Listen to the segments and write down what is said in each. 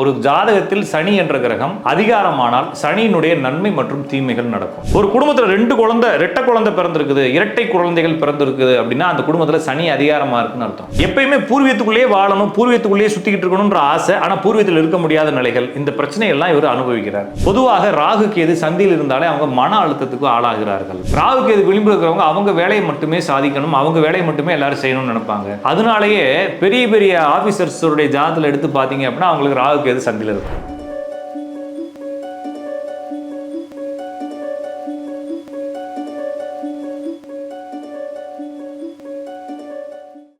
ஒரு ஜாதகத்தில் சனி என்ற கிரகம் அதிகாரமானால் சனியினுடைய நன்மை மற்றும் தீமைகள் நடக்கும். ஒரு குடும்பத்தில் ரெண்டு குழந்தை ரெட்டை குழந்தை பிறந்திருக்குது இரட்டை குழந்தைகள் பிறந்திருக்குது அப்படின்னா அந்த குடும்பத்தில் சனி அதிகாரமா இருக்குன்னு அர்த்தம். எப்பயுமே பூர்வீகத்துக்குள்ளேயே வாழணும் பூர்வீகத்துக்குள்ளேயே சுத்திக்கிட்டு இருக்கணும்ன்ற ஆசை ஆனா பூர்வீகத்தில் இருக்க முடியாத நிலைகள் இந்த பிரச்சனை எல்லாம் இவர் அனுபவிக்கிறார். பொதுவாக ராகு கேது சந்தியில் இருந்தாலே அவங்க மன அழுத்தத்துக்கு ஆளாகிறார்கள். ராகு கேது விளிம்பு இருக்கிறவங்க அவங்க வேலையை மட்டுமே சாதிக்கணும் அவங்க வேலையை மட்டுமே எல்லாரும் செய்யணும்னு நினைப்பாங்க. அதனாலேயே பெரிய பெரிய ஆபீசர்ஸோடைய ஜாதத்தில் எடுத்து பார்த்தீங்க அப்படின்னா அவங்களுக்கு ராகு கேது சந்தியில் இருக்கும்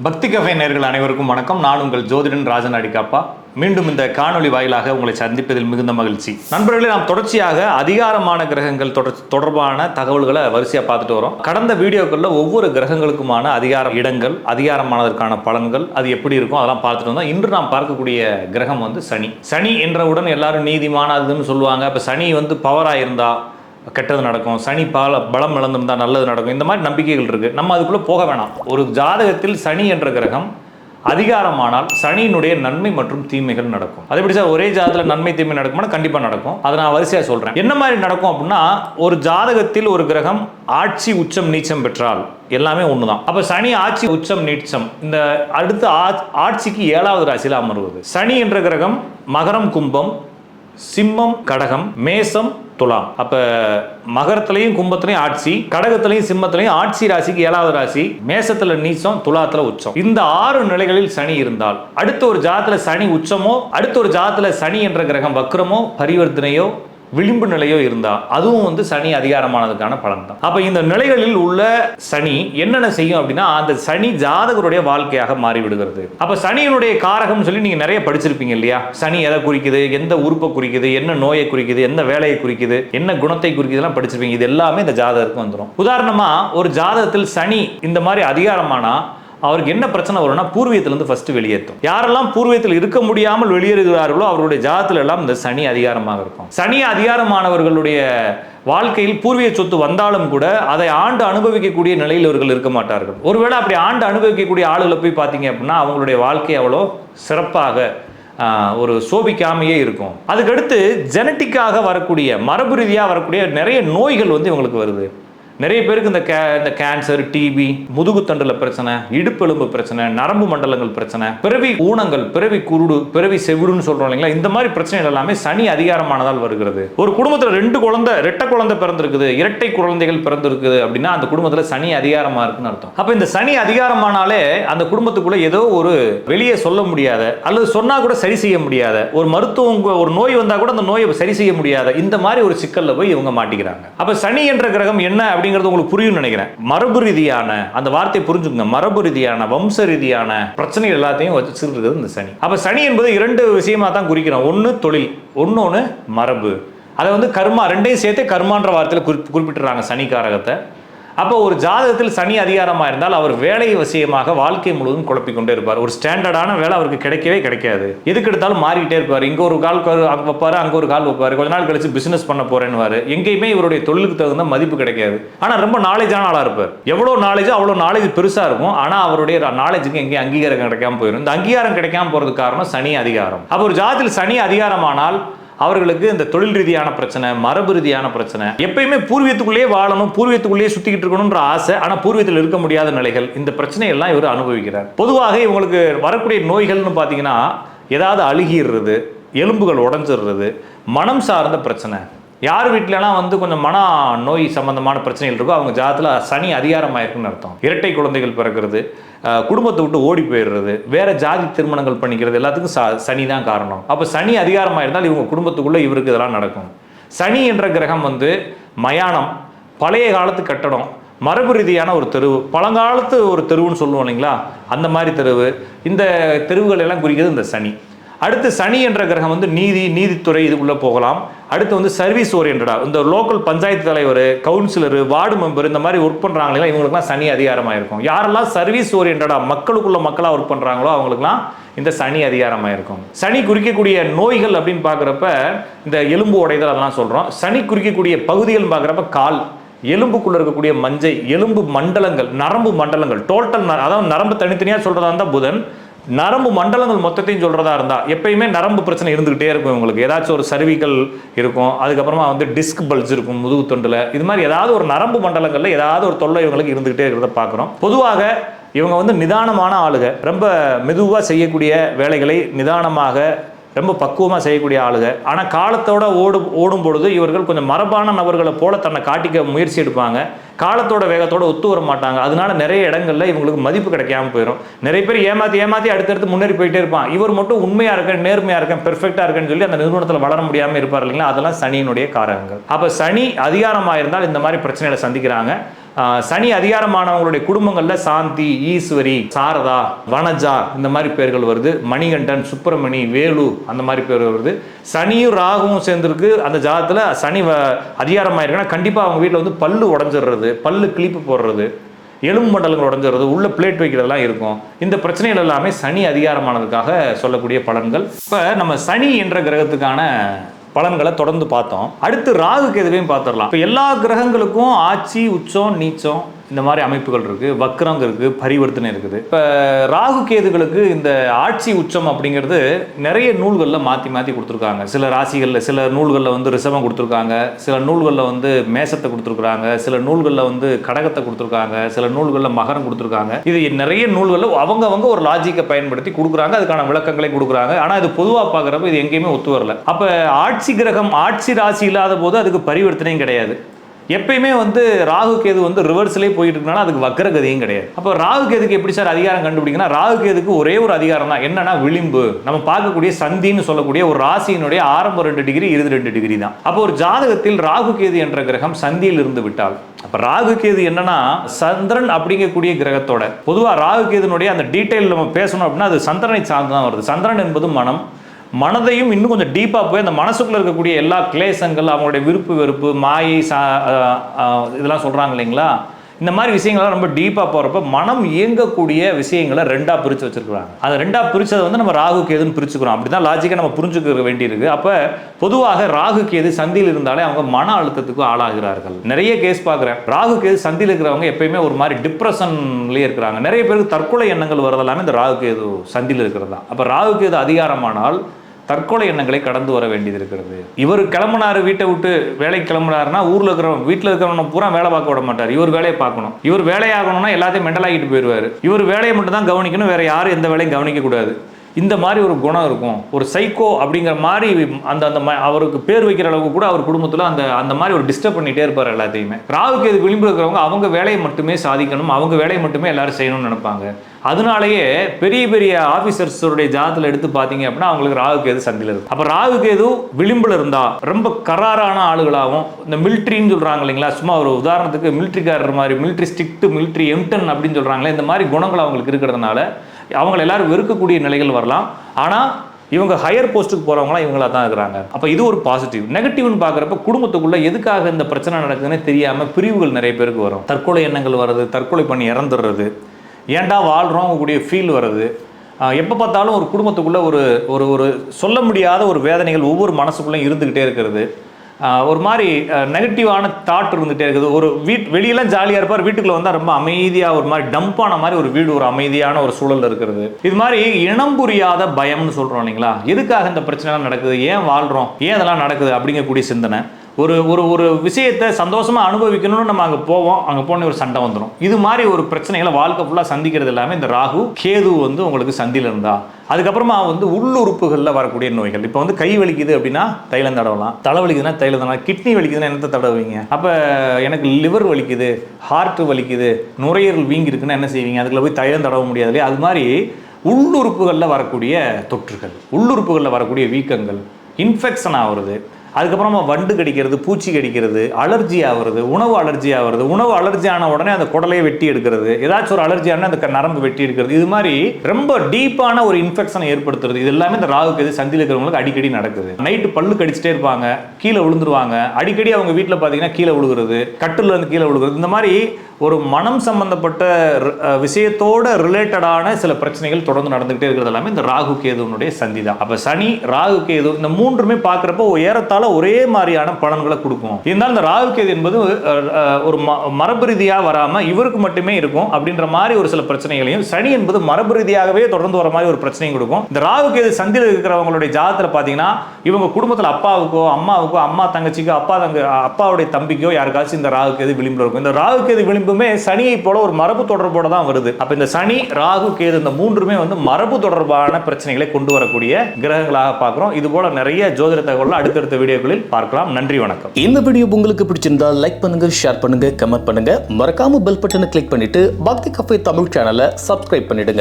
பக்தி கஃபே நேர்கள் அனைவருக்கும் வணக்கம். நான் உங்கள் ஜோதிடன் ராஜன் அடிக்காப்பா மீண்டும் இந்த காணொளி வாயிலாக உங்களை சந்திப்பதில் மிகுந்த மகிழ்ச்சி. நண்பர்களே நாம் தொடர்ச்சியாக அதிகாரமான கிரகங்கள் தொடர் தொடர்பான தகவல்களை வரிசையாக பார்த்துட்டு வரோம். கடந்த வீடியோக்களில் ஒவ்வொரு கிரகங்களுக்குமான அதிகார இடங்கள் அதிகாரமானதற்கான பலன்கள் அது எப்படி இருக்கும் அதெல்லாம் பார்த்துட்டு வந்தோம். இன்று நாம் பார்க்கக்கூடிய கிரகம் வந்து சனி. சனி என்றவுடன் எல்லாரும் நீதிமான அதுன்னு சொல்லுவாங்க. இப்போ சனி வந்து பவராக இருந்தால் கெட்டது நடக்கும். சனி பால பலம் இழந்திருந்தால் நல்லது நடக்கும். இந்த மாதிரி நம்பிக்கைகள் இருக்குது நம்ம அதுக்குள்ளே போக வேணாம். ஒரு ஜாதகத்தில் சனி என்ற கிரகம் அதிகாரமானால் சனியினுடைய நன்மை மற்றும் தீமைகள் நடக்கும். அது எப்படி சார்? ஒரே ஜாதகத்தில் நன்மை தீமை நடக்கும்னா கண்டிப்பாக நடக்கும். அதை நான் வரிசையாக சொல்கிறேன் என்ன மாதிரி நடக்கும் அப்படின்னா ஒரு ஜாதகத்தில் ஒரு கிரகம் ஆட்சி உச்சம் நீச்சம் பெற்றால் எல்லாமே ஒன்று தான் அப்போ சனி ஆட்சி உச்சம் நீச்சம் இந்த அடுத்த ஆட்சிக்கு ஏழாவது ராசியில் அமர்வது. சனி என்ற கிரகம் மகரம் கும்பம் சிம்மம் கடகம் மேசம் துலாம். அப்ப மகரத்திலையும் கும்பத்திலையும் ஆட்சி கடகத்திலையும் சிம்மத்திலையும் ஆட்சி ராசிக்கு ஏழாவது ராசி மேசத்துல நீச்சம் துலாத்துல உச்சம். இந்த ஆறு நிலைகளில் சனி இருந்தால் அடுத்த ஒரு ஜாதத்துல சனி உச்சமோ அடுத்த ஒரு ஜாதத்துல சனி என்ற கிரகம் வக்ரமோ பரிவர்த்தனையோ விளிம்பு நிலையோ இருந்தா அதுவும் வந்து சனி அதிகாரமானதுக்கான பலன் தான் அப்ப இந்த நிலைகளில் உள்ள சனி என்னென்ன செய்யும் அப்படின்னா அந்த சனி ஜாதகருடைய வாழ்க்கையாக மாறிவிடுகிறது. அப்போ அப்ப சனியினுடைய காரகம் சொல்லி நீங்க நிறைய படிச்சிருப்பீங்க இல்லையா? சனி எதை குறிக்குது எந்த உறுப்பை குறிக்குது என்ன நோயை குறிக்குது என்ன வேலையை குறிக்குது என்ன குணத்தை குறிக்குது எல்லாம் படிச்சிருப்பீங்க. இது எல்லாமே இந்த ஜாதகருக்கு வந்துடும் உதாரணமா ஒரு ஜாதகத்தில் சனி இந்த மாதிரி அதிகாரமானா அவருக்கு என்ன பிரச்சனை வரும்னா பூர்வீகத்திலிருந்து ஃபர்ஸ்ட் வெளியேற்றும். யாரெல்லாம் பூர்வீகத்தில் இருக்க முடியாமல் வெளியேறுகிறார்களோ அவருடைய ஜாதத்தில் எல்லாம் இந்த சனி அதிகாரமாக இருக்கும். சனி அதிகாரமானவர்களுடைய வாழ்க்கையில் பூர்வீக சொத்து வந்தாலும் கூட அதை ஆண்டு அனுபவிக்கக்கூடிய நிலையில் இவர்கள் இருக்க மாட்டார்கள். ஒருவேளை அப்படி ஆண்டு அனுபவிக்கக்கூடிய ஆளுகளை போய் பார்த்தீங்க அப்படின்னா அவங்களுடைய வாழ்க்கை அவ்வளோ சிறப்பாக ஒரு சோபிக்காமையே இருக்கும். அதுக்கடுத்து ஜெனட்டிக்காக வரக்கூடிய மரபு ரீதியாக வரக்கூடிய நிறைய நோய்கள் வந்து இவங்களுக்கு வருது. நிறைய பேருக்கு இந்த கே இந்த கேன்சர் டிபி முதுகுத்தண்டில் பிரச்சனை இடுப்பெலும்பு பிரச்சனை நரம்பு மண்டலங்கள் பிரச்சனை பிறவி ஊனங்கள் பிறவி குருடு பிறவி செவிடுன்னு சொல்றோம் இல்லைங்களா? இந்த மாதிரி பிரச்சனைகள் எல்லாமே சனி அதிகாரமானதால் வருகிறது. ஒரு குடும்பத்தில் ரெண்டு குழந்தை ரெட்டை குழந்தை பிறந்திருக்குது இரட்டை குழந்தைகள் பிறந்திருக்குது அப்படின்னா அந்த குடும்பத்தில் சனி அதிகாரமா இருக்குன்னு அர்த்தம். அப்போ இந்த சனி அதிகாரமானாலே அந்த குடும்பத்துக்குள்ள ஏதோ ஒரு வெளியே சொல்ல முடியாத அல்லது சொன்னா கூட சரி செய்ய முடியாத ஒரு மருத்துவம் ஒரு நோய் வந்தா கூட அந்த நோயை சரி செய்ய முடியாத இந்த மாதிரி ஒரு சிக்கல்ல போய் இவங்க மாட்டிக்கிறாங்க. அப்ப சனி என்ற கிரகம் என்ன அப்படிங்கிறது உங்களுக்கு புரியும் நினைக்கிறேன். மரபு ரீதியான அந்த வார்த்தையை புரிஞ்சுக்கங்க. மரபு ரீதியான வம்ச ரீதியான பிரச்சனைகள் எல்லாத்தையும் வச்சிருக்கிறது இந்த சனி. அப்ப சனி என்பது இரண்டு விஷயமா தான் குறிக்கிறோம். ஒன்று தொழில் ஒன்னொன்னு மரபு. அதை வந்து கர்மா ரெண்டையும் சேர்த்து கர்மான்ற வார்த்தையில் குறி குறிப்பிட்டுறாங்க சனி காரகத்தை. அப்போ ஒரு ஜாதகத்தில் சனி அதிகாரமாக இருந்தால் அவர் வேலை விஷயமாக வாழ்க்கை முழுவதும் குழப்பிக்கொண்டே இருப்பார். ஒரு ஸ்டாண்டர்டான வேலை அவருக்கு கிடைக்கவே கிடைக்காது. எதுக்கு எடுத்தாலும் மாறிக்கிட்டே இருப்பார். இங்கே ஒரு கால் வைப்பார் அங்கே ஒரு கால் வைப்பார். கொஞ்ச நாள் கழிச்சு பிசினஸ் பண்ண போறேன்னு எங்கேயுமே இவருடைய தொழிலுக்கு தகுந்த மதிப்பு கிடைக்காது. ஆனால் ரொம்ப நாலேஜான ஆளாக இருப்பார். எவ்வளோ நாலேஜோ அவ்வளோ நாலேஜ் பெருசாக இருக்கும். ஆனால் அவருடைய நாலேஜுக்கு எங்கேயும் அங்கீகாரம் கிடைக்காம போயிடும் இந்த அங்கீகாரம் கிடைக்காம போகிறதுக்கு காரணம் சனி அதிகாரம். அப்போ ஒரு ஜாதத்தில் சனி அதிகாரமானால் அவர்களுக்கு இந்த தொழில் ரீதியான பிரச்சனை மரபு ரீதியான பிரச்சனை எப்பயுமே பூர்வீகத்துக்குள்ளேயே வாழணும் பூர்வீகத்துக்குள்ளேயே சுத்திக்கிட்டு இருக்கணும்ன்ற ஆசை ஆனா பூர்வீகத்தில் இருக்க முடியாத நிலைகள் இந்த பிரச்சனையெல்லாம் இவர் அனுபவிக்கிறார். பொதுவாக இவங்களுக்கு வரக்கூடிய நோய்கள்னு பார்த்தீங்கன்னா ஏதாவது அழுகிடுறது எலும்புகள் உடஞ்சிடுறது மனம் சார்ந்த பிரச்சனை யார் வீட்டிலலாம் வந்து கொஞ்சம் மன நோய் சம்பந்தமான பிரச்சனைகள் இருக்கோ அவங்க ஜாதத்தில் சனி அதிகாரமாக இருக்குன்னு அர்த்தம். இரட்டை குழந்தைகள் பிறக்கிறது குடும்பத்தை விட்டு ஓடி போயிடுறது வேற ஜாதி திருமணங்கள் பண்ணிக்கிறது எல்லாத்துக்கும் ச- சனி தான் காரணம். அப்போ சனி அதிகாரமாக இருந்தால் இவங்க குடும்பத்துக்குள்ளே இவருக்கு இதெல்லாம் நடக்கும். சனி என்ற கிரகம் வந்து மயானம் பழைய காலத்து கட்டடம் மரபு ரீதியான ஒரு தெருவு பழங்காலத்து ஒரு தெருவுன்னு சொல்லுவோம் இல்லைங்களா? அந்த மாதிரி தெருவு இந்த தெருவுகள் எல்லாம் குறிக்கிறது இந்த சனி. அடுத்து சனி என்ற கிரகம் வந்து நீதி நீதித்துறை இதுக்குள்ளே போகலாம். அடுத்து வந்து சர்வீஸ் ஓரியன்டா இந்த லோக்கல் பஞ்சாயத்து தலைவர் கவுன்சிலர் வார்டு மெம்பர் இந்த மாதிரி ஒர்க் பண்ணுறாங்களா இவங்களுக்குலாம் சனி அதிகாரமாக இருக்கும் யாரெல்லாம் சர்வீஸ் ஓரியன்டா மக்களுக்குள்ள மக்களாக ஒர்க் பண்ணுறாங்களோ அவங்களுக்குலாம் இந்த சனி அதிகாரமாக இருக்கும் சனி குறிக்கக்கூடிய நோய்கள் அப்படின்னு பார்க்குறப்ப இந்த எலும்பு உடைதல் அதெல்லாம் சொல்கிறோம் சனி குறிக்கக்கூடிய பகுதிகள் பார்க்குறப்ப கால் எலும்புக்குள்ள இருக்கக்கூடிய மஞ்சை எலும்பு மண்டலங்கள் நரம்பு மண்டலங்கள் டோட்டல் அதாவது நரம்பு தனித்தனியாக சொல்கிறதா இருந்தால் புதன் நரம்பு மண்டலங்கள் மொத்தத்தையும் சொல்கிறதா இருந்தால் எப்பயுமே நரம்பு பிரச்சனை இருந்துக்கிட்டே இருக்கும் இவங்களுக்கு. ஏதாச்சும் ஒரு சர்விக்கல் இருக்கும் அதுக்கப்புறமா வந்து டிஸ்க் பல்ஸ் இருக்கும் முதுகு தொண்டில். இது மாதிரி ஏதாவது ஒரு நரம்பு மண்டலங்களில் ஏதாவது ஒரு தொல்லை இவங்களுக்கு இருந்துக்கிட்டே இருக்கிறத பார்க்குறோம். பொதுவாக இவங்க வந்து நிதானமான ஆளுக. ரொம்ப மெதுவாக செய்யக்கூடிய வேலைகளை நிதானமாக ரொம்ப பக்குவமாக செய்யக்கூடிய ஆளுங்க. ஆனால் காலத்தோட ஓடு ஓடும் பொழுது இவர்கள் கொஞ்சம் மரபான நபர்களை போல தன்னை காட்டிக்க முயற்சி எடுப்பாங்க. காலத்தோட வேகத்தோட ஒத்து வர மாட்டாங்க. அதனால நிறைய இடங்கள்ல இவங்களுக்கு மதிப்பு கிடைக்காம போயிடும் நிறைய பேர் ஏமாற்றி ஏமாற்றி அடுத்தடுத்து முன்னேறி போயிட்டே இருப்பான். இவர் மட்டும் உண்மையாக இருக்கேன் நேர்மையாக இருக்கேன் பெர்ஃபெக்டாக இருக்கேன்னு சொல்லி அந்த நிறுவனத்தில் வளர முடியாமல் இருப்பார் இல்லைங்களா? அதெல்லாம் சனியினுடைய காரகங்கள். அப்போ சனி அதிகாரமாக இருந்தால் இந்த மாதிரி பிரச்சனைகளை சந்திக்கிறாங்க. சனி அதிகாரமானவங்களுடைய குடும்பங்களில் சாந்தி ஈஸ்வரி சாரதா வனஜா இந்த மாதிரி பேர்கள் வருது. மணிகண்டன் சுப்பிரமணி வேலு அந்த மாதிரி பேர் வருது. சனியும் ராகுவும் சேர்ந்துருக்கு. அந்த ஜாதத்தில் சனி வ- அதிகாரமாயிருக்குன்னா கண்டிப்பாக அவங்க வீட்டில் வந்து பல்லு உடஞ்சிடுறது பல்லு கிளிப்பு போடுறது எலும்பு மண்டலங்கள் உடஞ்சிடுறது உள்ள பிளேட் வைக்கிறதெல்லாம் இருக்கும். இந்த பிரச்சனைகள் எல்லாமே சனி அதிகாரமானதுக்காக சொல்லக்கூடிய பலன்கள். இப்போ நம்ம சனி என்ற கிரகத்துக்கான பலன்களை தொடர்ந்து பார்த்தோம். அடுத்து ராகு கேதுவையும் பார்த்துடலாம். இப்போ எல்லா கிரகங்களுக்கும் ஆட்சி உச்சம் நீச்சம் இந்த மாதிரி அமைப்புகள் இருக்குது வக்ரம் இருக்குது பரிவர்த்தனை இருக்குது. இப்போ ராகு கேதுகளுக்கு இந்த ஆட்சி உச்சம் அப்படிங்கிறது நிறைய நூல்களில் மாற்றி மாற்றி கொடுத்துருக்காங்க. சில ராசிகளில் சில நூல்களில் வந்து ரிசவம் கொடுத்துருக்காங்க சில நூல்களில் வந்து மேசத்தை கொடுத்துருக்குறாங்க சில நூல்களில் வந்து கடகத்தை கொடுத்துருக்காங்க சில நூல்களில் மகரம் கொடுத்துருக்காங்க. இது நிறைய நூல்களில் அவங்கவங்க ஒரு லாஜிக்கை பயன்படுத்தி கொடுக்குறாங்க அதுக்கான விளக்கங்களை கொடுக்குறாங்க. ஆனால் இது பொதுவாக பார்க்குறப்ப இது எங்கேயுமே ஒத்து வரல. அப்போ ஆட்சி கிரகம் ஆட்சி ராசி இல்லாத போது அதுக்கு பரிவர்த்தனையும் கிடையாது. எப்பயுமே வந்து ராகு கேது வந்து ரிவர்ஸ்லேயே போயிட்டு இருக்கனால அதுக்கு வக்கரகதியும் கிடையாது. அப்போ ராகு கேதுக்கு எப்படி சார் அதிகாரம் கண்டுபிடிக்குன்னா ராகு கேதுக்கு ஒரே ஒரு அதிகாரம் தான். என்னன்னா விளிம்பு. நம்ம பார்க்கக்கூடிய சந்தின்னு சொல்லக்கூடிய ஒரு ராசியினுடைய ஆரம்ப ரெண்டு டிகிரி இறுதி ரெண்டு டிகிரி தான். அப்போ ஒரு ஜாதகத்தில் ராகு கேது என்ற கிரகம் சந்தியில் இருந்து விட்டால் அப்ப ராகு கேது என்னன்னா சந்திரன் அப்படிங்கக்கூடிய கிரகத்தோட. பொதுவா ராகு கேதுனுடைய அந்த டீட்டெயில் நம்ம பேசணும் அப்படின்னா அது சந்திரனை சார்ந்து தான் வருது. சந்திரன் என்பது மனம் மனதையும் இன்னும் கொஞ்சம் டீப்பாக போய் அந்த மனசுக்குள்ள இருக்கக்கூடிய எல்லா கிளேசங்கள் அவங்களுடைய விருப்பு வெறுப்பு மாயை சா இதெல்லாம் சொல்கிறாங்க இல்லைங்களா? இந்த மாதிரி விஷயங்கள்லாம் ரொம்ப டீப்பாக போகிறப்ப மனம் இயங்கக்கூடிய விஷயங்களை ரெண்டாக பிரித்து வச்சுருக்குறாங்க. அதை ரெண்டாக பிரித்ததை வந்து நம்ம ராகு கேதுன்னு பிரிச்சுக்கிறோம். அப்படி தான் லாஜிக்காக நம்ம புரிஞ்சுக்க வேண்டியிருக்கு. அப்போ பொதுவாக ராகு கேது சந்தியில் இருந்தாலே அவங்க மன அழுத்தத்துக்கு ஆளாகிறார்கள். நிறைய கேஸ் பார்க்குறேன். ராகு கேது சந்தியில் இருக்கிறவங்க எப்பயுமே ஒரு மாதிரி டிப்ரெஷன்லேயே இருக்கிறாங்க. நிறைய பேருக்கு தற்கொலை எண்ணங்கள் வரதெல்லாமே இந்த ராகு கேது சந்தியில் இருக்கிறது தான். அப்போ ராகு கேது அதிகாரமானால் தற்கொலை எண்ணங்களை கடந்து வர வேண்டியது இருக்கிறது இவர் கிளம்புனாரு வீட்டை விட்டு வேலைக்கு கிளம்புனாருன்னா ஊர்ல இருக்கிறவன் வீட்டில் இருக்கிறவனை பூரா வேலை பார்க்க விட மாட்டார். இவர் வேலையை பார்க்கணும். இவர் வேலையாகணும்னா எல்லாத்தையும் மெண்டலாகிட்டு போயிடுவார். இவர் வேலையை மட்டும் தான் கவனிக்கணும் வேற யாரும் எந்த வேலையும் கவனிக்க கூடாது இந்த மாதிரி ஒரு குணம் இருக்கும். ஒரு சைக்கோ அப்படிங்கிற மாதிரி அந்த அந்த ம- அவருக்கு பேர் வைக்கிற அளவுக்கு கூட அவர் குடும்பத்தில் அந்த அந்த மாதிரி ஒரு டிஸ்டர்ப் பண்ணிட்டே இருப்பார் எல்லாத்தையுமே. ராகுக்கு இது விளிம்பு இருக்கிறவங்க அவங்க வேலையை மட்டுமே சாதிக்கணும் அவங்க வேலையை மட்டுமே எல்லாரும் செய்யணும்னு நினைப்பாங்க. அதனாலேயே பெரிய பெரிய ஆஃபீஸர்ஸோடைய ஜாதத்தில் எடுத்து பார்த்தீங்க அப்படின்னா அவங்களுக்கு ராகு கேது சந்தியில் இருக்கும். அப்போ ராகு கேது விளிம்பில் இருந்தா ரொம்ப கராரான ஆளுகளாகவும் இந்த மிலிட்ரின்னு சொல்கிறாங்க இல்லைங்களா சும்மா ஒரு உதாரணத்துக்கு மிலிட்ரிக்காரர் மாதிரி மிலிட்ரி ஸ்ட்ரிக்ட் மிலிட்ரி எம்டன் அப்படின்னு சொல்கிறாங்களே இந்த மாதிரி குணங்கள் அவங்களுக்கு இருக்கிறதுனால அவங்கள எல்லாரும் வெறுக்கக்கூடிய நிலைகள் வரலாம். ஆனால் இவங்க ஹையர் போஸ்ட்டுக்கு போகிறவங்களாம் இவங்களா தான் இருக்கிறாங்க. அப்போ இது ஒரு பாசிட்டிவ் நெகட்டிவ்னு பார்க்குறப்ப குடும்பத்துக்குள்ளே எதுக்காக இந்த பிரச்சனை நடக்குதுன்னு தெரியாமல் பிரிவுகள் நிறைய பேருக்கு வரும். தற்கொலை எண்ணங்கள் வருது தற்கொலை பண்ணி இறந்துடுறது. ஏன்டா வாழ்கிறோம் கூடிய ஃபீல் வருது எப்போ பார்த்தாலும் ஒரு குடும்பத்துக்குள்ளே ஒரு ஒரு ஒரு சொல்ல முடியாத ஒரு வேதனைகள் ஒவ்வொரு மனசுக்குள்ளேயும் இருந்துக்கிட்டே இருக்கிறது. ஒரு மாதிரி நெகட்டிவான தாட் இருந்துகிட்டே இருக்குது. ஒரு வீட் வெளியெல்லாம் ஜாலியாக இருப்பார் வீட்டுக்குள்ள வந்தால் ரொம்ப அமைதியாக ஒரு மாதிரி டம்பான மாதிரி ஒரு வீடு ஒரு அமைதியான ஒரு சூழல் இருக்கிறது. இது மாதிரி இனம் புரியாத பயம்னு சொல்கிறோம் இல்லைங்களா? எதுக்காக இந்த பிரச்சனைலாம் நடக்குது? ஏன் வாழ்கிறோம் ஏன் இதெல்லாம் நடக்குது? அப்படிங்கக்கூடிய சிந்தனை. ஒரு ஒரு ஒரு விஷயத்தை சந்தோஷமாக அனுபவிக்கணும்னு நம்ம அங்கே போவோம் அங்கே போன ஒரு சண்டை வந்துடும் இது மாதிரி ஒரு பிரச்சனைகளை வாழ்க்கை ஃபுல்லாக சந்திக்கிறது எல்லாமே இந்த ராகு கேது வந்து உங்களுக்கு சந்தியில் இருந்தா. அதுக்கப்புறமா வந்து உள்ளுறுப்புகளில் வரக்கூடிய நோய்கள். இப்போ வந்து கை வலிக்குது அப்படின்னா தைலம் தடவலாம். தலை வலிக்குதுன்னா தைலம் தடவலாம். கிட்னி வலிக்குதுன்னா என்னத்தை தடவுவீங்க? அப்போ எனக்கு லிவர் வலிக்குது ஹார்ட் வலிக்குது நுரையீரல் வீங்கி இருக்குன்னா என்ன செய்வீங்க? அதுக்குள்ள போய் தைலம் தடவ முடியாது இல்லையா? அது மாதிரி உள்ளுறுப்புகளில் வரக்கூடிய தொற்றுகள் உள்ளுறுப்புகளில் வரக்கூடிய வீக்கங்கள் இன்ஃபெக்ஷன் ஆகுறது அதுக்கப்புறமா வண்டு கடிக்கிறது பூச்சி கடிக்கிறது அலர்ஜி ஆகிறது உணவு அலர்ஜி ஆகிறது உணவு அலர்ஜி ஆன உடனே அந்த குடலையை வெட்டி எடுக்கிறது ஏதாச்சும் ஒரு அலர்ஜி ஆனால் அந்த நரம்பு வெட்டி எடுக்கிறது இது மாதிரி ரொம்ப டீப்பான ஒரு இன்ஃபெக்ஷனை ஏற்படுத்துறது. இது எல்லாமே இந்த ராகுக்கு இது சந்தியில் இருக்கிறவங்களுக்கு அடிக்கடி நடக்குது. நைட்டு பல்லு கடிச்சிட்டே இருப்பாங்க கீழே விழுந்துருவாங்க. அடிக்கடி அவங்க வீட்டில் பார்த்தீங்கன்னா கீழே விழுகிறது கட்டில் இருந்து கீழே விழுகிறது. இந்த மாதிரி ஒரு மனம் சம்பந்தப்பட்ட விஷயத்தோட ரிலேட்டடான சில பிரச்சனைகள் தொடர்ந்து நடந்துகிட்டே இருக்கிறது எல்லாமே இந்த ராகு கேதுனுடைய சந்தி தான். அப்ப சனி ராகு கேது இந்த மூன்றுமே பார்க்குறப்போ ஏறத்தாழ ஒரே மாதிரியான பலன்களை கொடுக்கும். இருந்தாலும் இந்த ராகு கேது என்பது ஒரு ம- மரபு ரீதியாக வராம இவருக்கு மட்டுமே இருக்கும் அப்படின்ற மாதிரி ஒரு சில பிரச்சனைகளையும் சனி என்பது மரபு ரீதியாகவே தொடர்ந்து வர மாதிரி ஒரு பிரச்சனையும் கொடுக்கும். இந்த ராகு கேது சந்தியில் இருக்கிறவங்களுடைய ஜாதத்தில் பார்த்தீங்கன்னா இவங்க குடும்பத்தில் அப்பாவுக்கோ அம்மாவுக்கோ அம்மா தங்கச்சிக்கோ அப்பா தங்க அப்பாவுடைய தம்பிக்கோ யாருக்காச்சும் இந்த ராகு கேது விளிம்புல இருக்கும். இந்த ராகு கேது விளிம்பு மூன்றுமே சனியை போல ஒரு மரபு தொடர்போட தான் வருது. அப்ப இந்த சனி ராகு கேது இந்த மூன்றுமே வந்து மரபு தொடர்பான பிரச்சனைகளை கொண்டு வரக்கூடிய கிரகங்களாக பார்க்குறோம். இது போல நிறைய ஜோதிட தகவல் அடுத்தடுத்த வீடியோக்களில் பார்க்கலாம். நன்றி வணக்கம். இந்த வீடியோ உங்களுக்கு பிடிச்சிருந்தா லைக் பண்ணுங்க ஷேர் பண்ணுங்க கமெண்ட் பண்ணுங்க. மறக்காம பெல் பட்டனை கிளிக் பண்ணிட்டு பக்தி கஃபே தமிழ் சேனலை சப்ஸ்கிரைப் பண்ணிடுங்க.